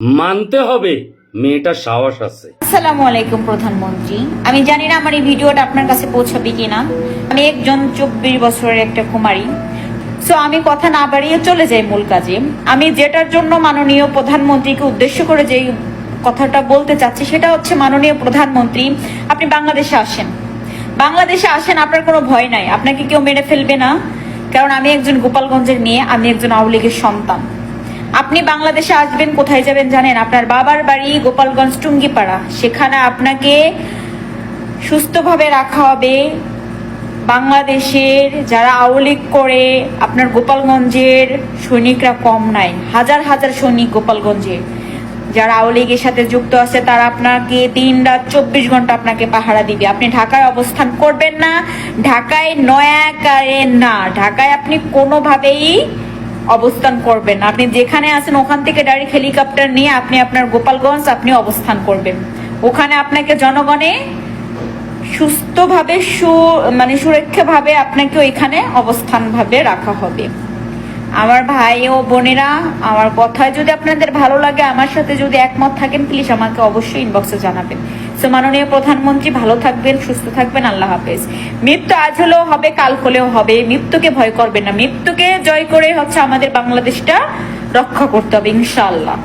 মানতে হবে, মেয়েটার সাহস আছে। আসসালামু আলাইকুম, প্রধানমন্ত্রী। আমি জানি না আমার এই ভিডিওটা আপনার কাছে পৌঁছাবে কিনা। আমি একজন চব্বিশ বছরের একটা কুমারী। সো আমি কথা না বাড়িয়ে চলে যাই মূল কাজে। আমি যেটার জন্য মাননীয় প্রধানমন্ত্রীকে উদ্দেশ্য করে যেই কথাটা বলতে চাচ্ছি, সেটা হচ্ছে মাননীয় প্রধানমন্ত্রী, আপনি বাংলাদেশে আসেন। বাংলাদেশে আসেন, আপনার কোনো ভয় নাই। আপনাকে কেউ মেরে ফেলবে না। কারণ আমি একজন গোপালগঞ্জের মেয়ে, আমি একজন আওয়ামী লীগের সন্তান। আপনি বাংলাদেশে আসবেন, কোথায় যাবেন জানেন? আপনার বাবার বাড়ি গোপালগঞ্জ টুঙ্গিপাড়া। সেখানে আপনাকে সুস্থভাবে রাখা হবে। বাংলাদেশের যারা আওলিক করে, আপনার গোপালগঞ্জের সৈনিকরা কম নাই। হাজার হাজার সৈনিক গোপালগঞ্জে। যারা আওলিগের সাথে যুক্ত আছে, তারা আপনাকে দিন রাত চব্বিশ ঘণ্টা আপনাকে পাহারা দিবে। আপনি ঢাকায় অবস্থান করবেন না। ঢাকায় নয়া নয়াকারে না। ঢাকায় আপনি কোনোভাবেই অবস্থান করবেন। আপনি যেখানে আছেন, ওখান থেকে ডাইরেক্ট হেলিকপ্টার নিয়ে আপনি আপনার গোপালগঞ্জ আপনি অবস্থান করবেন। ওখানে আপনাকে জনগণে সুস্থভাবে সু মানে সুরক্ষাভাবে আপনাকে ওইখানে অবস্থানভাবে রাখা হবে। আমার ভাই ও বোনেরা, আমার কথা যদি আপনাদের ভালো লাগে, আমার সাথে যদি একমত থাকেন প্লিজ আমাকে অবশ্যই ইনবক্সে জানাবেন। সো মাননীয় প্রধানমন্ত্রী, ভালো থাকবেন, সুস্থ থাকবেন, আল্লাহ হাফেজ। মৃত্যু আজ হলেও হবে, কাল হলেও হবে মৃত্যুকে ভয় করবেন না। মৃত্যুকে জয় করে হচ্ছে আমাদের বাংলাদেশটা রক্ষা করতে হবে, ইনশাআল্লাহ।